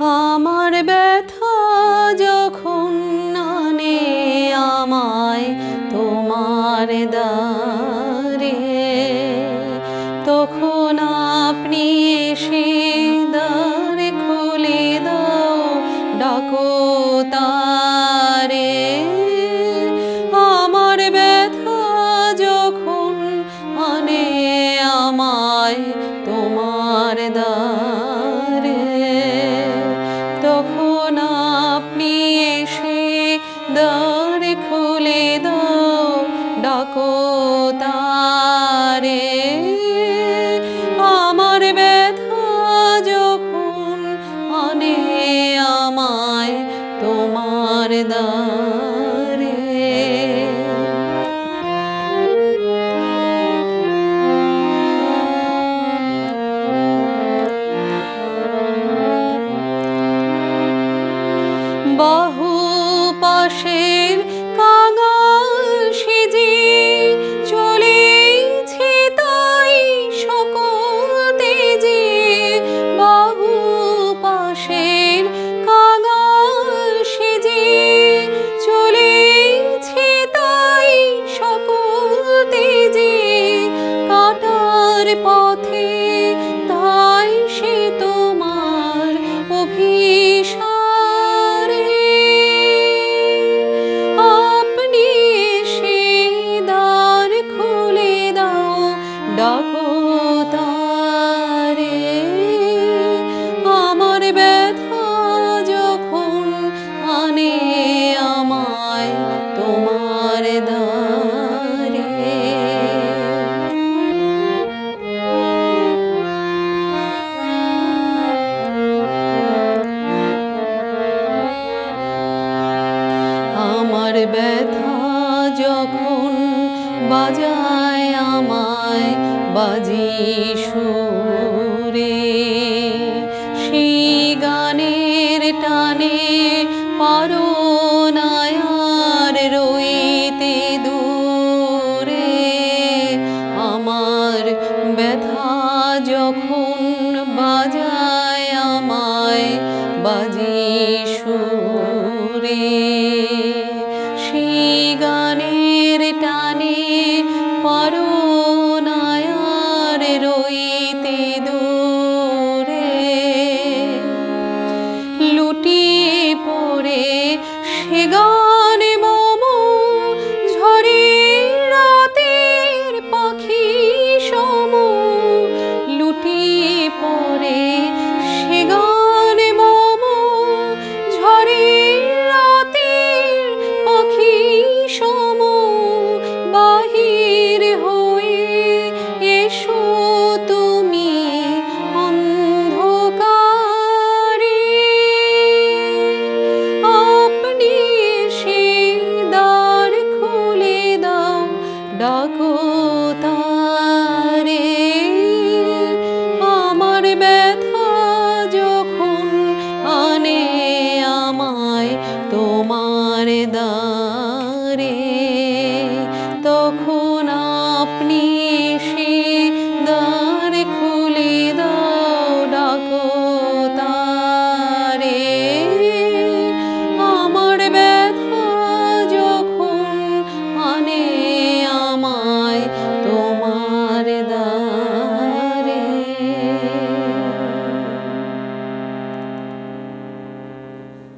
আমার ব্যথা যখন নানে আমায় তোমার দারে তখন আপনি এসে তারে। আমার ব্যথা যখন অনে আমায় তোমার দারে বহ পথ বাজি সুরে। সেই গানের টানে পারো নায়ার রইতে দূরে। আমার ব্যথা যখন বাজায় আমায় বাজি সুরে। পরে সে তোমার দারে